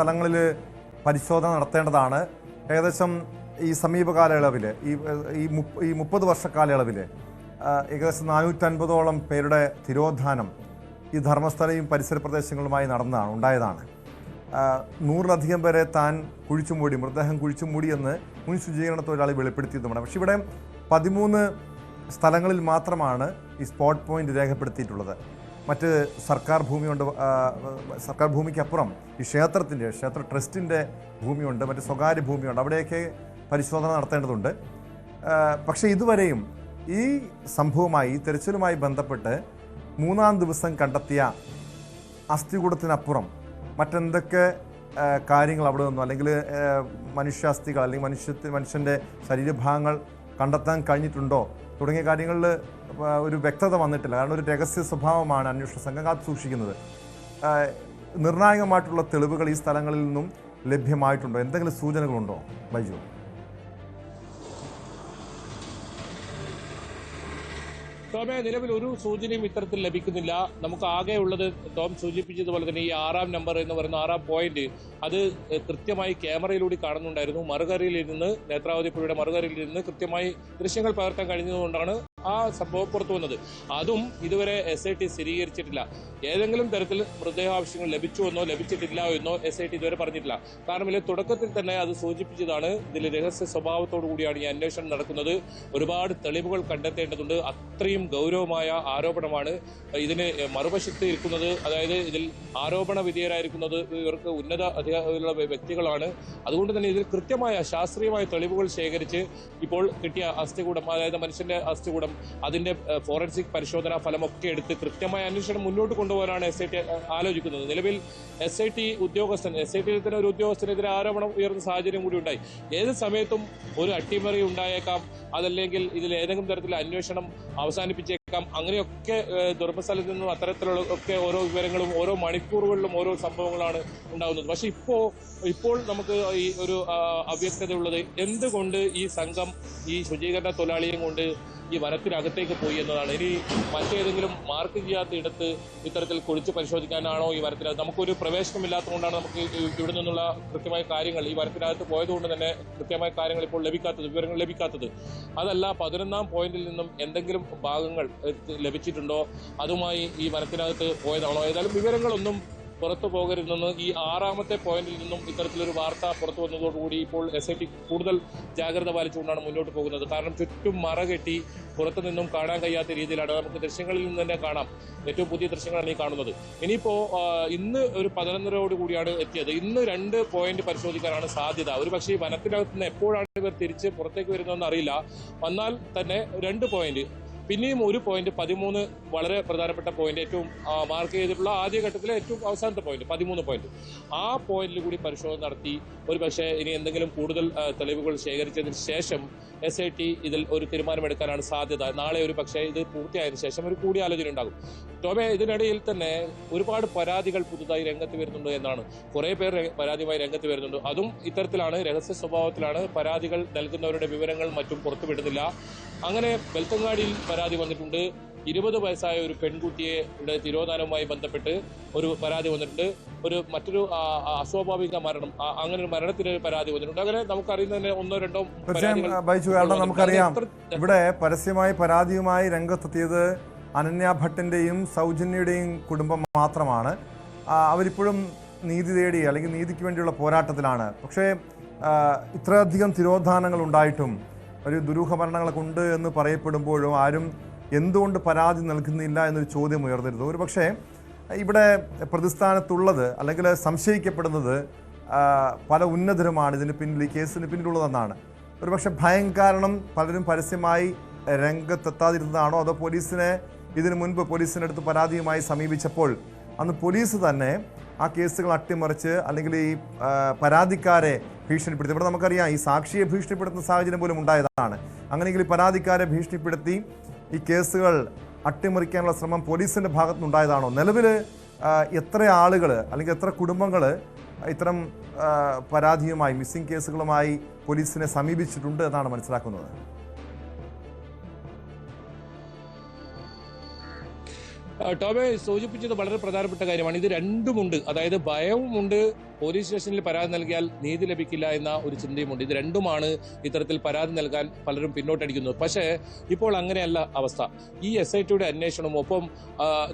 സ്ഥലങ്ങളിൽ പരിശോധന നടത്തേണ്ടതാണ്. ഏകദേശം ഈ സമീപ കാലയളവിൽ ഈ ഈ മുപ്പ- മുപ്പത് വർഷ കാലയളവിൽ ഏകദേശം നാനൂറ്റൻപതോളം പേരുടെ തിരോധാനം ഈ ധർമ്മസ്ഥലയും പരിസര പ്രദേശങ്ങളുമായി നടന്നതാണ് ഉണ്ടായതാണ്. നൂറിലധികം പേരെ താൻ കുഴിച്ചുമൂടി മൃതദേഹം കുഴിച്ചുമൂടി എന്ന് മുൻ ശുചീകരണ തൊഴിലാളി വെളിപ്പെടുത്തിയതുമാണ് പക്ഷേ ഇവിടെ പതിമൂന്ന് സ്ഥലങ്ങളിൽ മാത്രമാണ് ഈ സ്പോട്ട് പോയിന്റ് രേഖപ്പെടുത്തിയിട്ടുള്ളത്. മറ്റ് സർക്കാർ ഭൂമിയുണ്ട് സർക്കാർ ഭൂമിക്കപ്പുറം ഈ ക്ഷേത്രത്തിന്റെ ക്ഷേത്ര ട്രസ്റ്റിന്റെ ഭൂമിയുണ്ട് മറ്റ് സ്വകാര്യ ഭൂമിയുണ്ട്. അവിടെയൊക്കെ പരിശോധന നടത്തേണ്ടതുണ്ട്. പക്ഷേ ഇതുവരെയും ഈ സംഭവമായി തെരച്ചിലുമായി ബന്ധപ്പെട്ട് മൂന്നാം ദിവസം കണ്ടെത്തിയ അസ്ഥികൂടത്തിനപ്പുറം മറ്റെന്തൊക്കെ കാര്യങ്ങൾ അവിടെ നിന്നോ അല്ലെങ്കിൽ മനുഷ്യാസ്ഥികൾ അല്ലെങ്കിൽ മനുഷ്യത്തിന് മനുഷ്യന്റെ ശരീരഭാഗങ്ങൾ കണ്ടെത്താൻ കഴിഞ്ഞിട്ടുണ്ടോ? തുടങ്ങിയ കാര്യങ്ങളിൽ ഒരു വ്യക്തത വന്നിട്ടില്ല. കാരണം ഒരു രഹസ്യ സ്വഭാവമാണ് അന്വേഷണ സംഘം കാത്തു സൂക്ഷിക്കുന്നത് നിർണായകമായിട്ടുള്ള തെളിവുകൾ ഈ സ്ഥലങ്ങളിൽ നിന്നും ലഭ്യമായിട്ടുണ്ടോ? എന്തെങ്കിലും സൂചനകളുണ്ടോ ബൈജു? ടോമെ നിലവിൽ ഒരു സൂചനയും ഇത്തരത്തിൽ ലഭിക്കുന്നില്ല. നമുക്ക് ആകെ ഉള്ളത് ടോം സൂചിപ്പിച്ചതുപോലെ തന്നെ ഈ ആറാം നമ്പർ എന്ന് പറയുന്ന ആറാം പോയിന്റ് അത് കൃത്യമായി ക്യാമറയിലൂടെ കാണുന്നുണ്ടായിരുന്നു. മറുകരയിൽ ഇരുന്ന് നേത്രാവതി പുഴയുടെ മറുകരയിൽ ഇരുന്ന് കൃത്യമായി ദൃശ്യങ്ങൾ പകർത്താൻ കഴിഞ്ഞതുകൊണ്ടാണ് ആ സംഭവം പുറത്തു വന്നത്. അതും ഇതുവരെ എസ് ഐ ടി സ്ഥിരീകരിച്ചിട്ടില്ല. ഏതെങ്കിലും തരത്തിൽ മൃതദേഹാവശ്യങ്ങൾ ലഭിച്ചു എന്നോ ലഭിച്ചിട്ടില്ല എന്നോ എസ് ഐ ടി ഇതുവരെ പറഞ്ഞിട്ടില്ല. കാരണം ഇതിൽ തുടക്കത്തിൽ തന്നെ അത് സൂചിപ്പിച്ചതാണ്. ഇതിൽ രഹസ്യ സ്വഭാവത്തോടു കൂടിയാണ് ഈ അന്വേഷണം നടക്കുന്നത്. ഒരുപാട് തെളിവുകൾ കണ്ടെത്തേണ്ടതുണ്ട്. അത്രയും ഗൗരവമായ ആരോപണമാണ് ഇതിന് മറുവശത്ത് ഇരിക്കുന്നത്. അതായത് ഇതിൽ ആരോപണ വിധേയരായിരിക്കുന്നത് ഇവർക്ക് ഉന്നത അധികാരമുള്ള വ്യക്തികളാണ്. അതുകൊണ്ട് തന്നെ ഇതിൽ കൃത്യമായ ശാസ്ത്രീയമായ തെളിവുകൾ ശേഖരിച്ച് ഇപ്പോൾ കിട്ടിയ അസ്ഥികൂടം അതായത് മനുഷ്യന്റെ അസ്ഥികൂടം അതിന്റെ ഫോറൻസിക് പരിശോധനാ ഫലമൊക്കെ എടുത്ത് കൃത്യമായ അന്വേഷണം മുന്നോട്ട് കൊണ്ടുപോകാനാണ് എസ് ഐ ടി ആലോചിക്കുന്നത്. നിലവിൽ എസ് ഐ ടി ഉദ്യോഗസ്ഥൻ എസ് ഐ ടിയിൽ തന്നെ ഒരു ഉദ്യോഗസ്ഥനെതിരെ ആരോപണം ഉയർന്ന സാഹചര്യം കൂടി ഉണ്ടായി. ഏത് സമയത്തും ഒരു അട്ടിമറി ഉണ്ടായേക്കാം. അതല്ലെങ്കിൽ ഇതിൽ ഏതെങ്കിലും തരത്തിൽ അന്വേഷണം അവസാനിപ്പിച്ചേക്കാം. അങ്ങനെയൊക്കെ ദുർഭസ്ഥലത്ത് നിന്നും അത്തരത്തിലുള്ള ഒക്കെ ഓരോ വിവരങ്ങളും ഓരോ മണിക്കൂറുകളിലും ഓരോ സംഭവങ്ങളാണ് ഉണ്ടാകുന്നത്. പക്ഷെ ഇപ്പോ ഇപ്പോൾ നമുക്ക് ഈ ഒരു അവ്യക്തത ഉള്ളത് എന്തുകൊണ്ട് ഈ സംഘം ഈ ശുചീകരണ തൊഴിലാളിയും കൊണ്ട് ഈ വനത്തിനകത്തേക്ക് പോയി എന്നതാണ്. ഇനി മറ്റേതെങ്കിലും മാർക്ക് ചെയ്യാത്ത ഇടത്ത് ഇത്തരത്തിൽ കുളിച്ച് പരിശോധിക്കാനാണോ ഈ വനത്തിനകത്ത്? നമുക്കൊരു പ്രവേശനമില്ലാത്തതുകൊണ്ടാണ് നമുക്ക് ഇവിടെ നിന്നുള്ള കൃത്യമായ കാര്യങ്ങൾ ഈ വനത്തിനകത്ത് പോയതുകൊണ്ട് തന്നെ കൃത്യമായ കാര്യങ്ങൾ ഇപ്പോൾ ലഭിക്കാത്തത് വിവരങ്ങൾ ലഭിക്കാത്തത്. അതല്ല പതിനൊന്നാം പോയിന്റിൽ നിന്നും എന്തെങ്കിലും ഭാഗങ്ങൾ ലഭിച്ചിട്ടുണ്ടോ? അതുമായി ഈ വനത്തിനകത്ത് പോയതാണോ? ഏതായാലും വിവരങ്ങളൊന്നും പുറത്തു പോകരുതെന്ന് ഈ ആറാമത്തെ പോയിന്റിൽ നിന്നും ഇത്തരത്തിലൊരു വാർത്ത പുറത്തു വന്നതോടുകൂടി ഇപ്പോൾ എസ് ഐ ടി കൂടുതൽ ജാഗ്രത പാലിച്ചുകൊണ്ടാണ് മുന്നോട്ട് പോകുന്നത്. കാരണം ചുറ്റും മറ കെട്ടി പുറത്തു നിന്നും കാണാൻ കഴിയാത്ത രീതിയിലാണ്. നമുക്ക് ദൃശ്യങ്ങളിൽ നിന്ന് തന്നെ കാണാം. ഏറ്റവും പുതിയ ദൃശ്യങ്ങളാണ് ഈ കാണുന്നത്. ഇനിയിപ്പോ ഇന്ന് ഒരു പതിനൊന്നരയോട് കൂടിയാണ് എത്തിയത്. ഇന്ന് രണ്ട് പോയിന്റ് പരിശോധിക്കാനാണ് സാധ്യത. ഒരു പക്ഷേ ഈ വനത്തിനകത്ത് നിന്ന് എപ്പോഴാണ് ഇവർ തിരിച്ച് പുറത്തേക്ക് വരുന്നതെന്ന് അറിയില്ല. വന്നാൽ തന്നെ രണ്ട് പോയിന്റ് പിന്നെയും ഒരു പോയിന്റ് പതിമൂന്ന് വളരെ പ്രധാനപ്പെട്ട പോയിന്റ് ഏറ്റവും മാർക്ക് ചെയ്തിട്ടുള്ള ആദ്യഘട്ടത്തിലെ ഏറ്റവും അവസാനത്തെ പോയിന്റ് പതിമൂന്ന് പോയിന്റ് ആ പോയിന്റിൽ കൂടി പരിശോധന നടത്തി. ഒരു പക്ഷേ ഇനി എന്തെങ്കിലും കൂടുതൽ തെളിവുകൾ ശേഖരിച്ചതിന് ശേഷം എസ് ഐ ടി ഇതിൽ ഒരു തീരുമാനമെടുക്കാനാണ് സാധ്യത. നാളെ ഒരു പക്ഷേ ഇത് പൂർത്തിയായതിനു ശേഷം ഒരു കൂടിയാലോചന ഉണ്ടാകും. ടോമെ ഇതിനിടയിൽ തന്നെ ഒരുപാട് പരാതികൾ പുതുതായി രംഗത്ത് വരുന്നുണ്ട് എന്നാണ്. കുറേ പേർ പരാതിയുമായി രംഗത്ത് വരുന്നുണ്ട്. അതും ഇത്തരത്തിലാണ് രഹസ്യ സ്വഭാവത്തിലാണ് പരാതികൾ നൽകുന്നവരുടെ വിവരങ്ങൾ മറ്റും പുറത്തുവിടുന്നില്ല. അങ്ങനെ വെൽത്തങ്ങാടിയിൽ പരാതി വന്നിട്ടുണ്ട്. ഇരുപത് വയസ്സായ ഒരു പെൺകുട്ടിയെ തിരോധാനവുമായി ബന്ധപ്പെട്ട് ഒരു പരാതി വന്നിട്ടുണ്ട്. ഒരു മറ്റൊരു അസ്വാഭാവിക മരണം അങ്ങനെ ഒരു മരണത്തിന് പരാതി വന്നിട്ടുണ്ട്. അങ്ങനെ നമുക്കറിയുന്നതിന് ഒന്നോ രണ്ടോ. നമുക്കറിയാം. ഇവിടെ പരസ്യമായി പരാതിയുമായി രംഗത്തെത്തിയത് അനന്യ ഭട്ടിന്റെയും സൗജന്യയുടെയും കുടുംബം മാത്രമാണ്. അവരിപ്പോഴും നീതി തേടി അല്ലെങ്കിൽ നീതിക്ക് വേണ്ടിയുള്ള പോരാട്ടത്തിലാണ്. പക്ഷേ ഇത്രയധികം തിരോധാനങ്ങൾ ഉണ്ടായിട്ടും ഒരു ദുരൂഹ മരണങ്ങളൊക്കെ ഉണ്ട് എന്ന് പറയപ്പെടുമ്പോഴും ആരും എന്തുകൊണ്ട് പരാതി നൽകുന്നില്ല എന്നൊരു ചോദ്യം ഉയർന്നിരുന്നു. ഒരു പക്ഷേ ഇവിടെ പ്രതിസ്ഥാനത്തുള്ളത് അല്ലെങ്കിൽ സംശയിക്കപ്പെടുന്നത് പല ഉന്നതരുമാണ്. ഇതിന് പിന്നിൽ ഈ കേസിന് പിന്നിലുള്ളതെന്നാണ്. ഒരുപക്ഷെ ഭയം കാരണം പലരും പരസ്യമായി രംഗത്തെത്താതിരുന്നതാണോ? അതോ പോലീസിനെ ഇതിനു മുൻപ് പോലീസിനടുത്ത് പരാതിയുമായി സമീപിച്ചപ്പോൾ അന്ന് പോലീസ് തന്നെ ആ കേസുകൾ അട്ടിമറിച്ച് അല്ലെങ്കിൽ ഈ പരാതിക്കാരെ ഭീഷണിപ്പെടുത്തി. ഇവിടെ നമുക്കറിയാം ഈ സാക്ഷിയെ ഭീഷണിപ്പെടുത്തുന്ന സാഹചര്യം പോലും ഉണ്ടായതാണ്. അങ്ങനെയെങ്കിൽ പരാതിക്കാരെ ഭീഷണിപ്പെടുത്തി ഈ കേസുകൾ അട്ടിമറിക്കാനുള്ള ശ്രമം പോലീസിന്റെ ഭാഗത്തുനിന്നുണ്ടായതാണോ? നിലവിൽ എത്ര ആളുകൾ അല്ലെങ്കിൽ എത്ര കുടുംബങ്ങൾ ഇത്തരം പരാതിയുമായി മിസ്സിംഗ് കേസുകളുമായി പോലീസിനെ സമീപിച്ചിട്ടുണ്ട് എന്നാണ് മനസ്സിലാക്കുന്നത്? ടോമെ സൂചിപ്പിച്ചത് വളരെ പ്രധാനപ്പെട്ട കാര്യമാണ്. ഇത് രണ്ടുമുണ്ട്. അതായത് ഭയവുമുണ്ട് പോലീസ് സ്റ്റേഷനിൽ പരാതി നൽകിയാൽ നീതി ലഭിക്കില്ല എന്ന ഒരു ചിന്തയുമുണ്ട്. ഇത് രണ്ടുമാണ് ഇത്തരത്തിൽ പരാതി നൽകാൻ പലരും പിന്നോട്ടടിക്കുന്നത് പക്ഷേ ഇപ്പോൾ അങ്ങനെയല്ല അവസ്ഥ. ഈ എസ് ഐ ടിയുടെ അന്വേഷണവും ഒപ്പം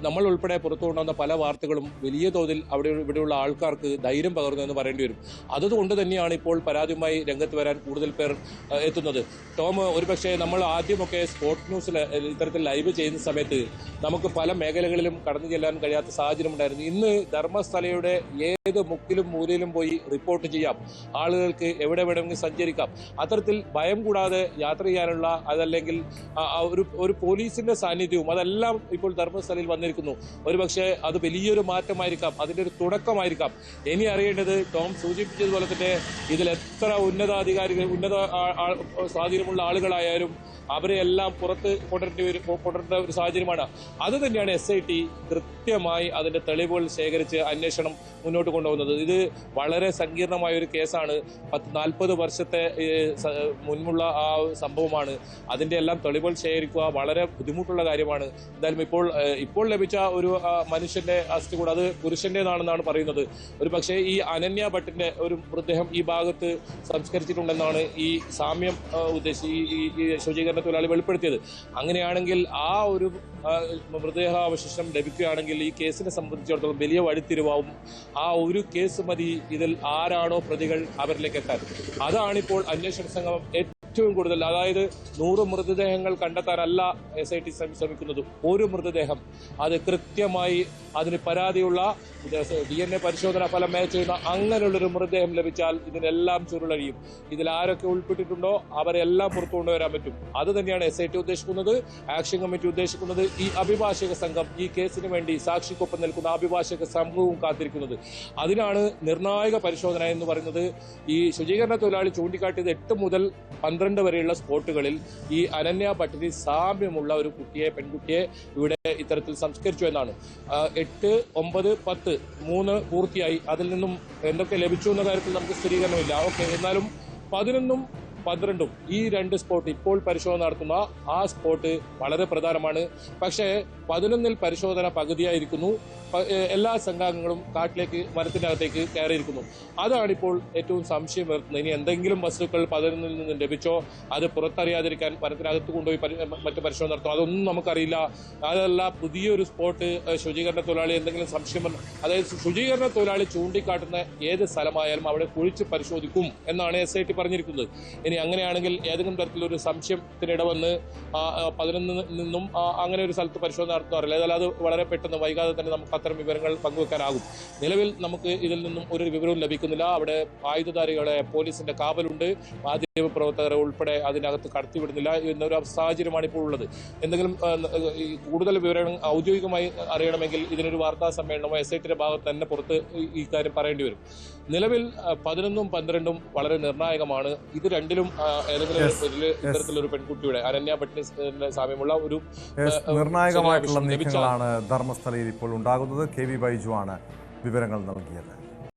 നമ്മൾ ഉൾപ്പെടെ പുറത്തുകൊണ്ടുവന്ന പല വാർത്തകളും വലിയ തോതിൽ അവിടെ ഇവിടെയുള്ള ആൾക്കാർക്ക് ധൈര്യം പകർന്നു എന്ന് പറയേണ്ടി വരും. അതുകൊണ്ട് തന്നെയാണ് ഇപ്പോൾ പരാതിയുമായി രംഗത്ത് വരാൻ കൂടുതൽ പേർ എത്തുന്നത്. ടോം ഒരുപക്ഷെ നമ്മൾ ആദ്യമൊക്കെ സ്പോർട്സ് ന്യൂസിൽ ഇത്തരത്തിൽ ലൈവ് ചെയ്യുന്ന സമയത്ത് നമുക്ക് പല മേഖലകളിലും കടന്നു ചെല്ലാൻ കഴിയാത്ത സാഹചര്യം ഉണ്ടായിരുന്നു. ഇന്ന് ധർമ്മസ്ഥലയുടെ ഏത് മുക്കിലും മൂലയിലും പോയി റിപ്പോർട്ട് ചെയ്യാം. ആളുകൾക്ക് എവിടെ വേണമെങ്കിൽ സഞ്ചരിക്കാം. അത്തരത്തിൽ ഭയം കൂടാതെ യാത്ര ചെയ്യാനുള്ള അതല്ലെങ്കിൽ ഒരു ഒരു പോലീസിന്റെ സാന്നിധ്യവും അതെല്ലാം ഇപ്പോൾ ധർമ്മസ്ഥലയിൽ വന്നിരിക്കുന്നു. ഒരുപക്ഷെ അത് വലിയൊരു മാറ്റമായിരിക്കാം. അതിന്റെ ഒരു തുടക്കമായിരിക്കാം. ഇനി അറിയേണ്ടത് ടോം സൂചിപ്പിച്ചതുപോലെ തന്നെ ഇതിൽ എത്ര ഉന്നതാധികാരികൾ ഉന്നത സ്വാധീനമുള്ള ആളുകളായാലും അവരെ എല്ലാം പുറത്ത് കൊണ്ടുവരേണ്ടി വരും കൊണ്ടുവരേണ്ട ഒരു സാഹചര്യമാണ്. അത് തന്നെയാണ് എസ് ഐ ടി കൃത്യമായി അതിന്റെ തെളിവുകൾ ശേഖരിച്ച് അന്വേഷണം മുന്നോട്ട് കൊണ്ടുപോകുന്നത്. ഇത് വളരെ സങ്കീർണമായ ഒരു കേസാണ്. പത്ത് നാൽപ്പത് വർഷത്തെ മുൻപുള്ള ആ സംഭവമാണ്. അതിന്റെ എല്ലാം തെളിവുകൾ ശേഖരിക്കുക വളരെ ബുദ്ധിമുട്ടുള്ള കാര്യമാണ്. എന്തായാലും ഇപ്പോൾ ഇപ്പോൾ ലഭിച്ച ഒരു മനുഷ്യന്റെ അസ്ഥി കൂടെ അത് പുരുഷന്റേതാണെന്നാണ് പറയുന്നത്. ഒരു പക്ഷേ ഈ അനന്യ ഭട്ടിന്റെ ഒരു മൃതദേഹം ഈ ഭാഗത്ത് സംസ്കരിച്ചിട്ടുണ്ടെന്നാണ് ഈ സാമ്യം ഉദ്ദേശിച്ച് ഈ- ഈ ശുചീകരണ തൊഴിലാളി വെളിപ്പെടുത്തിയത്. അങ്ങനെയാണെങ്കിൽ ആ ഒരു മൃതദേഹാവശിഷ്ടം ലഭിക്കുകയാണെങ്കിൽ ഈ കേസിനെ സംബന്ധിച്ചിടത്തോളം വലിയ വഴിത്തിരിവാവും. ആ ഒരു കേസ് മതി. ഇതിൽ ആരാണോ പ്രതികൾ അവരിലേക്ക് എത്താൻ. അതാണിപ്പോൾ അന്വേഷണ സംഘം ഏറ്റവും കൂടുതൽ അതായത് നൂറ് മൃതദേഹങ്ങൾ കണ്ടെത്താനല്ല എസ് ഐ ടി ശ്രമിക്കുന്നത്. ഒരു മൃതദേഹം. അത് കൃത്യമായി അതിന് പരാതിയുള്ള ഡി എൻ എ പരിശോധന ഫലം മാച്ച് ചെയ്യുന്ന അങ്ങനെയുള്ളൊരു മൃതദേഹം ലഭിച്ചാൽ ഇതിനെല്ലാം ചുരുളഴിയും. ഇതിൽ ആരൊക്കെ ഉൾപ്പെട്ടിട്ടുണ്ടോ അവരെല്ലാം പുറത്തു കൊണ്ടുവരാൻ പറ്റും. അത് തന്നെയാണ് എസ് ഐ ടി ഉദ്ദേശിക്കുന്നത്. ആക്ഷൻ കമ്മിറ്റി ഉദ്ദേശിക്കുന്നത് ഈ അഭിഭാഷക സംഘം ഈ കേസിന് വേണ്ടി സാക്ഷിക്കൊപ്പം നിൽക്കുന്ന അഭിഭാഷക സംഘവും കാത്തിരിക്കുന്നത്. അതിനാണ് നിർണായക പരിശോധന എന്ന് പറയുന്നത്. ഈ ശുചീകരണ തൊഴിലാളി ചൂണ്ടിക്കാട്ടിയത് എട്ട് മുതൽ പന്ത്രണ്ട് വരെയുള്ള സ്പോട്ടുകളിൽ ഈ അനന്യ ഭട്ടിന് സാമ്യമുള്ള ഒരു കുട്ടിയെ പെൺകുട്ടിയെ ഇവിടെ ഇത്തരത്തിൽ സംസ്കരിച്ചു എന്നാണ്. എട്ട് ഒമ്പത് പത്ത് മൂന്ന് പൂർത്തിയായി. അതിൽ നിന്നും എന്തൊക്കെ ലഭിച്ചു എന്ന കാര്യത്തിൽ നമുക്ക് സ്ഥിരീകരണമില്ല. ഓക്കെ എന്നാലും പതിനൊന്നും പന്ത്രണ്ടും ഈ രണ്ട് സ്പോട്ട് ഇപ്പോൾ പരിശോധന നടത്തുന്ന ആ സ്പോട്ട് വളരെ പ്രധാനമാണ്. പക്ഷേ പതിനൊന്നിൽ പരിശോധന പകുതിയായിരിക്കുന്നു. എല്ലാ സംഘാംഗങ്ങളും കാട്ടിലേക്ക് മരത്തിനകത്തേക്ക് കയറിയിരിക്കുന്നു. അതാണിപ്പോൾ ഏറ്റവും സംശയം വരുത്തുന്നത്. ഇനി എന്തെങ്കിലും വസ്തുക്കൾ പതിനൊന്നിൽ നിന്നും ലഭിച്ചോ അത് പുറത്തറിയാതിരിക്കാൻ മരത്തിനകത്ത് കൊണ്ടുപോയി മറ്റു പരിശോധന നടത്തും അതൊന്നും നമുക്കറിയില്ല. അതല്ല പുതിയൊരു സ്പോട്ട് ശുചീകരണ തൊഴിലാളി എന്തെങ്കിലും സംശയം അതായത് ശുചീകരണ തൊഴിലാളി ചൂണ്ടിക്കാട്ടുന്ന ഏത് സ്ഥലമായാലും അവിടെ കുഴിച്ച് പരിശോധിക്കും എന്നാണ് എസ് ഐ ടി പറഞ്ഞിരിക്കുന്നത്. ഇനി അങ്ങനെയാണെങ്കിൽ ഏതെങ്കിലും തരത്തിലൊരു സംശയത്തിനിട വന്ന് ആ, ആ, പതിനൊന്നിൽ നിന്നും അങ്ങനെ ഒരു സ്ഥലത്ത് പരിശോധന നടത്താറില്ല. ഏതായാലും അത് വളരെ പെട്ടെന്ന് വൈകാതെ തന്നെ നമുക്ക് അത്തരം വിവരങ്ങൾ പങ്കുവെക്കാനാകും. നിലവിൽ നമുക്ക് ഇതിൽ നിന്നും ഒരു വിവരവും ലഭിക്കുന്നില്ല. അവിടെ ആയുധധാരികളെ പോലീസിന്റെ കാവലുണ്ട്. മാധ്യമ പ്രവർത്തകരെ ഉൾപ്പെടെ അതിനകത്ത് കടത്തിവിടുന്നില്ല എന്നൊരു സാഹചര്യമാണ് ഇപ്പോൾ ഉള്ളത്. എന്തെങ്കിലും കൂടുതൽ വിവരങ്ങൾ ഔദ്യോഗികമായി അറിയണമെങ്കിൽ ഇതിനൊരു വാർത്താ സമ്മേളനമോ എസ് ഐ ടിയുടെ ഭാഗത്ത് തന്നെ പുറത്ത് ഈ- കാര്യം പറയേണ്ടി വരും. നിലവിൽ പതിനൊന്നും പന്ത്രണ്ടും വളരെ നിർണായകമാണ്. ഇത് രണ്ടിലും ആ, ഏതെങ്കിലും ഒരു ഇതിൽ ഇത്തരത്തിലൊരു പെൺകുട്ടിയുടെ അനന്യ ഭട്ടിന്റെ സാമ്യമുള്ള ഒരു നിർണായകമായിട്ടുള്ള നീക്കങ്ങളാണ് ധർമ്മസ്ഥലയിൽ ഇപ്പോൾ ഉണ്ടാകുന്നത്. കെ വി ബൈജു ആണ് വിവരങ്ങൾ നൽകിയത്.